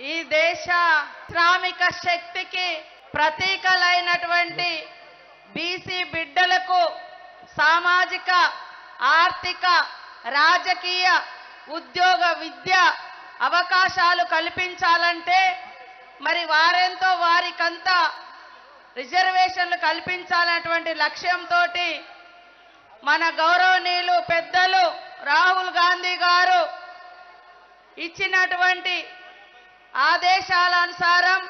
ఈ దేశ శ్రామిక శక్తికి ప్రతీకలైనటువంటి బీసీ బిడ్డలకు సామాజిక ఆర్థిక రాజకీయ ఉద్యోగ విద్య అవకాశాలు కల్పించాలంటే మరి వారెంతో వారికంతా రిజర్వేషన్లు కల్పించాలన్నటువంటి లక్ష్యంతో మన గౌరవనీయులు పెద్దలు రాహుల్ గాంధీ గారు ఇచ్చినటువంటి ఆదేశాల అనుసారం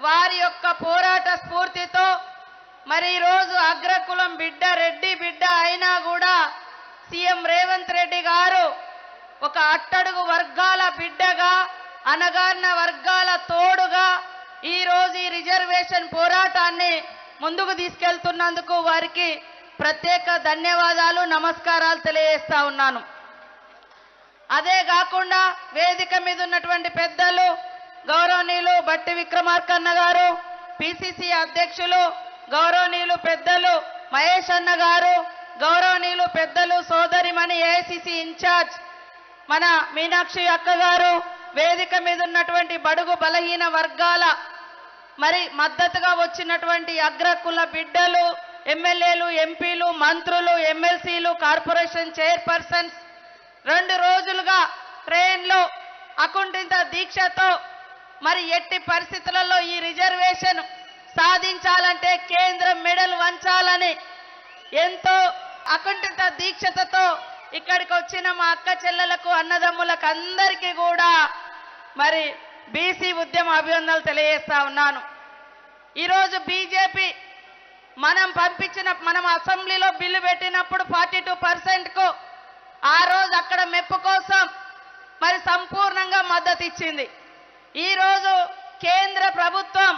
వారి యొక్క పోరాట స్ఫూర్తితో మరి ఈరోజు అగ్రకులం బిడ్డ రెడ్డి బిడ్డ అయినా కూడా సీఎం రేవంత్ రెడ్డి గారు ఒక అట్టడుగు వర్గాల బిడ్డగా అనగారిన వర్గాల తోడుగా ఈరోజు ఈ రిజర్వేషన్ పోరాటాన్ని ముందుకు తీసుకెళ్తున్నందుకు వారికి ప్రత్యేక ధన్యవాదాలు నమస్కారాలు తెలియజేస్తా ఉన్నాను. అదే కాకుండా వేదిక మీద ఉన్నటువంటి పెద్దలు గౌరవనీయులు బట్టి విక్రమార్కన్న గారు పిసిసి అధ్యక్షులు గౌరవనీయులు పెద్దలు మహేష్ అన్న గారు గౌరవనీయులు పెద్దలు సోదరిమణి ఏఐసిసి ఇన్ఛార్జ్ మన మీనాక్షి అక్క గారు వేదిక మీద ఉన్నటువంటి బడుగు బలహీన వర్గాల మరి మద్దతుగా వచ్చినటువంటి అగ్రకుల బిడ్డలు ఎమ్మెల్యేలు ఎంపీలు మంత్రులు ఎమ్మెల్సీలు కార్పొరేషన్ చైర్పర్సన్స్ రెండు రోజులుగా ట్రైన్లో అకుంఠిత దీక్షతో మరి ఎట్టి పరిస్థితులలో ఈ రిజర్వేషన్ సాధించాలంటే కేంద్రం మెడల్ వంచాలని ఎంతో అకుంఠిత దీక్షతతో ఇక్కడికి వచ్చిన మా అక్క చెల్లెలకు అన్నదమ్ములకు అందరికీ కూడా మరి బీసీ ఉద్యమ అభినందనలు తెలియజేస్తా ఉన్నాను. ఈరోజు బీజేపీ మనం పంపించిన మనం అసెంబ్లీలో బిల్లు పెట్టినప్పుడు ఫార్టీ టూ పర్సెంట్కు ఆ రోజు అక్కడ మెప్పు కోసం మరి సంపూర్ణంగా మద్దతు ఇచ్చింది. ఈరోజు కేంద్ర ప్రభుత్వం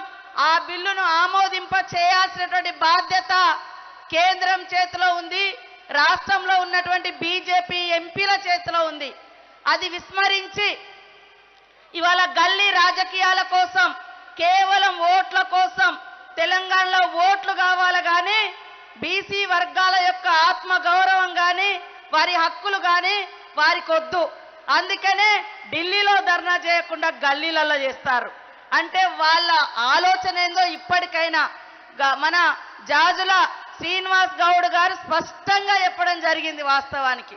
ఆ బిల్లును ఆమోదింప చేయాల్సినటువంటి బాధ్యత కేంద్రం చేతిలో ఉంది రాష్ట్రంలో ఉన్నటువంటి బీజేపీ ఎంపీల చేతిలో ఉంది. అది విస్మరించి ఇవాళ గల్లీ రాజకీయాల కోసం కేవలం ఓట్ల కోసం తెలంగాణలో ఓట్లు కావాలి కానీ బీసీ వర్గాల యొక్క ఆత్మ గౌరవం కానీ వారి హక్కులు కానీ వారికొద్దు. అందుకనే ఢిల్లీలో ధర్నా చేయకుండా గల్లీలలో చేస్తారు. అంటే వాళ్ళ ఆలోచన ఏందో ఇప్పటికైనా గ- మన జాజుల శ్రీనివాస్ గౌడ్ గారు స్పష్టంగా చెప్పడం జరిగింది వాస్తవానికి.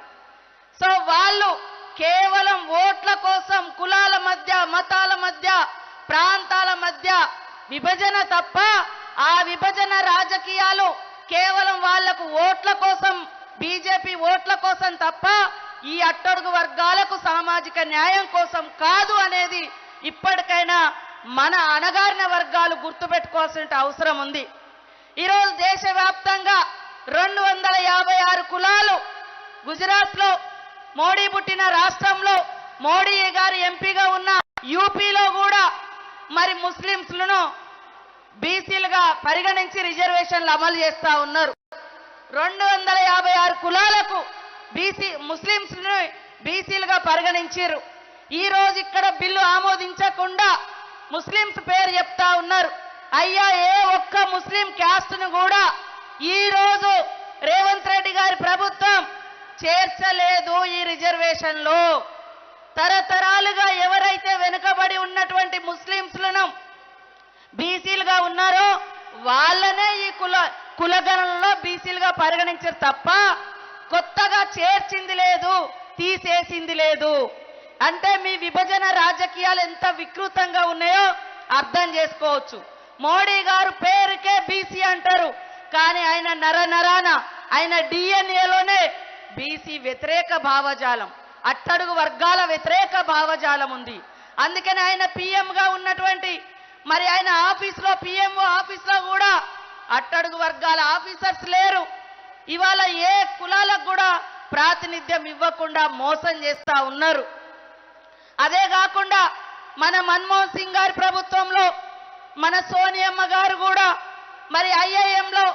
సో వాళ్ళు కేవలం ఓట్ల కోసం కులాల మధ్య మతాల మధ్య ప్రాంతాల మధ్య విభజన తప్ప ఆ విభజన రాజకీయాలు కేవలం వాళ్ళకు ఓట్ల కోసం బీజేపీ ఓట్ల కోసం తప్ప ఈ అట్టడుగు వర్గాలకు సామాజిక న్యాయం కోసం కాదు అనేది ఇప్పటికైనా మన అణగారిన వర్గాలు గుర్తుపెట్టుకోవాల్సిన అవసరం ఉంది. ఈరోజు దేశవ్యాప్తంగా రెండు వందల యాభై ఆరు కులాలు గుజరాత్లో మోడీ పుట్టిన రాష్ట్రంలో మోడీ గారు ఎంపీగా ఉన్న యూపీలో కూడా మరి ముస్లింస్లను బీసీలుగా పరిగణించి రిజర్వేషన్లు అమలు చేస్తా ఉన్నారు. రెండు వందల యాభై ఆరు కులాలకు బీసీ ముస్లింస్ను బీసీలుగా పరిగణించారు ఈ రోజు ఇక్కడ బిల్లు ఆమోదించకుండా ముస్లింస్ పేరు చెప్తా ఉన్నారు. అయ్యా ఏ ఒక్క ముస్లిం క్యాస్ట్ను కూడా ఈ రోజు రేవంత్ రెడ్డి గారి ప్రభుత్వం చేర్చలేదు ఈ రిజర్వేషన్లో. తరతరాలుగా ఎవరైతే వెనుకబడి ఉన్నటువంటి ముస్లింస్లను బీసీలుగా ఉన్నారో వాళ్ళనే ఈ కుల కులగణంలో బీసీలుగా పరిగణించారు తప్ప కొత్తగా చేర్చింది లేదు తీసేసింది లేదు. అంటే మీ విభజన రాజకీయాలు ఎంత వికృతంగా ఉన్నాయో అర్థం చేసుకోవచ్చు. మోడీ గారు పేరుకే బీసీ అంటారు కానీ ఆయన నర నరాన ఆయన డిఎన్ఏలోనే బీసీ వ్యతిరేక భావజాలం అట్టడుగు వర్గాల వ్యతిరేక భావజాలం ఉంది. అందుకని ఆయన పీఎంగా ఉన్నటువంటి మరి ఆయన ఆఫీస్లో పిఎంఓ ఆఫీస్లో కూడా అట్టడుగు వర్గాల ఆఫీసర్స్ లేరు. ఇవాళ ఏ కులాలకు కూడా ప్రాతినిధ్యం ఇవ్వకుండా మోసం చేస్తా ఉన్నారు. అదే కాకుండా మన మన్మోహన్ సింగ్ గారి ప్రభుత్వంలో మన సోనియమ్మ గారు కూడా మరి ఐఐఎంలో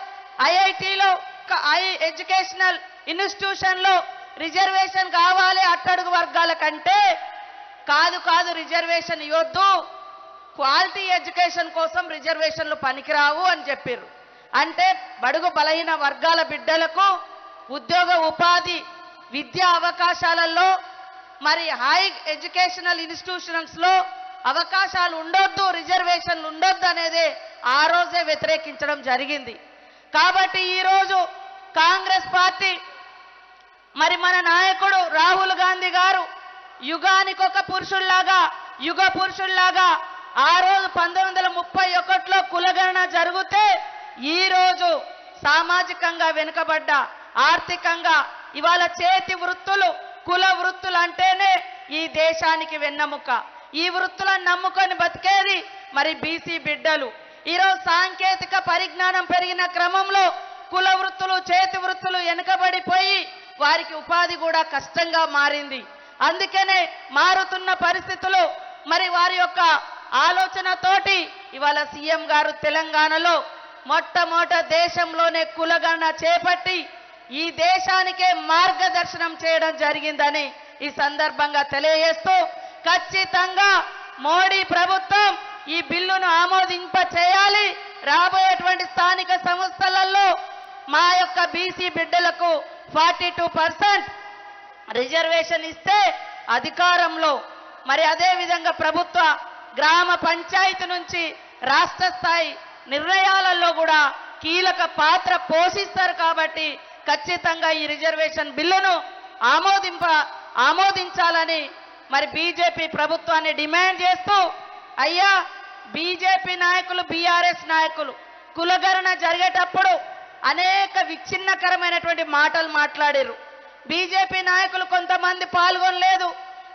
ఐఐటిలో ఐ ఎడ్యుకేషనల్ ఇన్స్టిట్యూషన్లో రిజర్వేషన్ కావాలి అట్టడుగు వర్గాల కంటే కాదు కాదు రిజర్వేషన్ ఇవ్వద్దు. క్వాలిటీ ఎడ్యుకేషన్ కోసం రిజర్వేషన్లు పనికిరావు అని చెప్పారు అంటే బడుగు బలహీన వర్గాల బిడ్డలకు ఉద్యోగ ఉపాధి విద్యా అవకాశాలలో మరి హై ఎడ్యుకేషనల్ ఇన్స్టిట్యూషన్స్లో అవకాశాలు ఉండొద్దు రిజర్వేషన్లు ఉండొద్దు అనేది ఆ రోజే వ్యతిరేకించడం జరిగింది. కాబట్టి ఈరోజు కాంగ్రెస్ పార్టీ మరి మన నాయకుడు రాహుల్ గాంధీ గారు యుగానికి ఒక పురుషుల్లాగా యుగ పురుషుల్లాగా ఆ రోజు పంతొమ్మిది వందల ముప్పై ఒకటిలో కులగణన జరిగితే ఈ రోజు సామాజికంగా వెనుకబడ్డ ఆర్థికంగా ఇవాళ చేతి వృత్తులు కుల వృత్తులు అంటేనే ఈ దేశానికి వెన్నెముక. ఈ వృత్తులను నమ్ముకొని బతికేది మరి బీసీ బిడ్డలు. ఈరోజు సాంకేతిక పరిజ్ఞానం పెరిగిన క్రమంలో కుల వృత్తులు చేతి వృత్తులు వెనుకబడిపోయి వారికి ఉపాధి కూడా కష్టంగా మారింది. అందుకనే మారుతున్న పరిస్థితులు మరి వారి యొక్క ఆలోచనతోటి ఇవాళ సీఎం గారు తెలంగాణలో మొట్టమొదట దేశంలోనే కులగణన చేపట్టి ఈ దేశానికే మార్గదర్శనం చేయడం జరిగిందని ఈ సందర్భంగా తెలియజేస్తూ ఖచ్చితంగా మోడీ ప్రభుత్వం ఈ బిల్లును ఆమోదింప చేయాలి. రాబోయేటువంటి స్థానిక సంస్థలలో మా యొక్క బీసీ బిడ్డలకు ఫార్టీ టూ పర్సెంట్ రిజర్వేషన్ ఇస్తే అధికారంలో మరి అదేవిధంగా ప్రభుత్వ గ్రామ పంచాయతీ నుంచి రాష్ట్ర స్థాయి నిర్ణయాలలో కూడా కీలక పాత్ర పోషిస్తారు కాబట్టి ఖచ్చితంగా ఈ రిజర్వేషన్ బిల్లును ఆమోదింప ఆమోదించాలని మరి బీజేపీ ప్రభుత్వాన్ని డిమాండ్ చేస్తూ అయ్యా బీజేపీ నాయకులు బీఆర్ఎస్ నాయకులు కులగణన జరిగేటప్పుడు అనేక విచ్ఛిన్నకరమైనటువంటి మాటలు మాట్లాడారు బీజేపీ నాయకులు కొంతమంది పాల్గొనలేదు.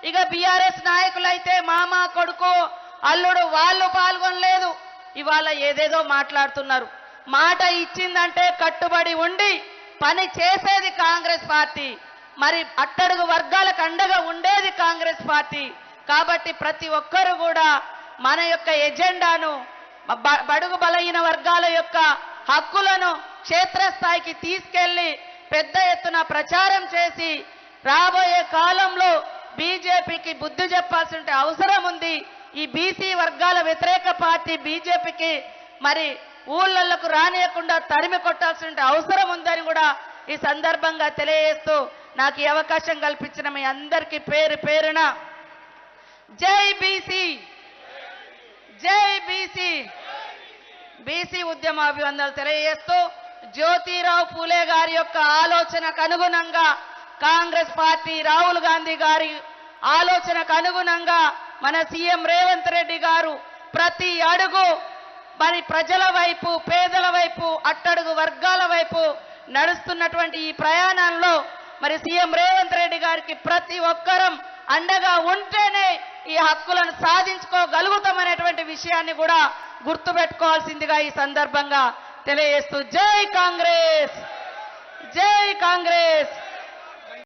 ఇక బీఆర్ఎస్ నాయకులైతే మామ కొడుకు అల్లుడు వాళ్ళు పాల్గొనలేదు. ఇవాళ ఏదేదో మాట్లాడుతున్నారు. మాట ఇచ్చిందంటే కట్టుబడి ఉండి పని చేసేది కాంగ్రెస్ పార్టీ. మరి అట్టడుగు వర్గాలకు అండగా ఉండేది కాంగ్రెస్ పార్టీ. కాబట్టి ప్రతి ఒక్కరు కూడా మన యొక్క ఎజెండాను బడుగు బలహీన వర్గాల యొక్క హక్కులను క్షేత్రస్థాయికి తీసుకెళ్ళి పెద్ద ఎత్తున ప్రచారం చేసి రాబోయే కాలంలో బీజేపీకి బుద్ధి చెప్పాల్సిన అవసరం ఉంది. ఈ బీసీ వర్గాల వ్యతిరేక పార్టీ బీజేపీకి మరి ఊళ్ళకు రానియకుండా తరిమి కొట్టాల్సిన అవసరం ఉందని కూడా ఈ సందర్భంగా తెలియజేస్తూ నాకు ఈ అవకాశం కల్పించిన మీ అందరికీ పేరు పేరున జై బీసీ! జై బీసీ! బీసీ ఉద్యమ అభివందనలు తెలియజేస్తూ జ్యోతిరావు పూలే గారి యొక్క ఆలోచనకు అనుగుణంగా కాంగ్రెస్ పార్టీ రాహుల్ గాంధీ గారి ఆలోచనకు అనుగుణంగా మన సీఎం రేవంత్ రెడ్డి గారు ప్రతి అడుగు మరి ప్రజల వైపు పేదల వైపు అట్టడుగు వర్గాల వైపు నడుస్తున్నటువంటి ఈ ప్రయాణంలో మరి సీఎం రేవంత్ రెడ్డి గారికి ప్రతి ఒక్కరం అండగా ఉంటేనే ఈ హక్కులను సాధించుకోగలుగుతామనేటువంటి విషయాన్ని కూడా గుర్తుపెట్టుకోవాల్సిందిగా ఈ సందర్భంగా తెలియజేస్తూ జై కాంగ్రెస్! జై కాంగ్రెస్!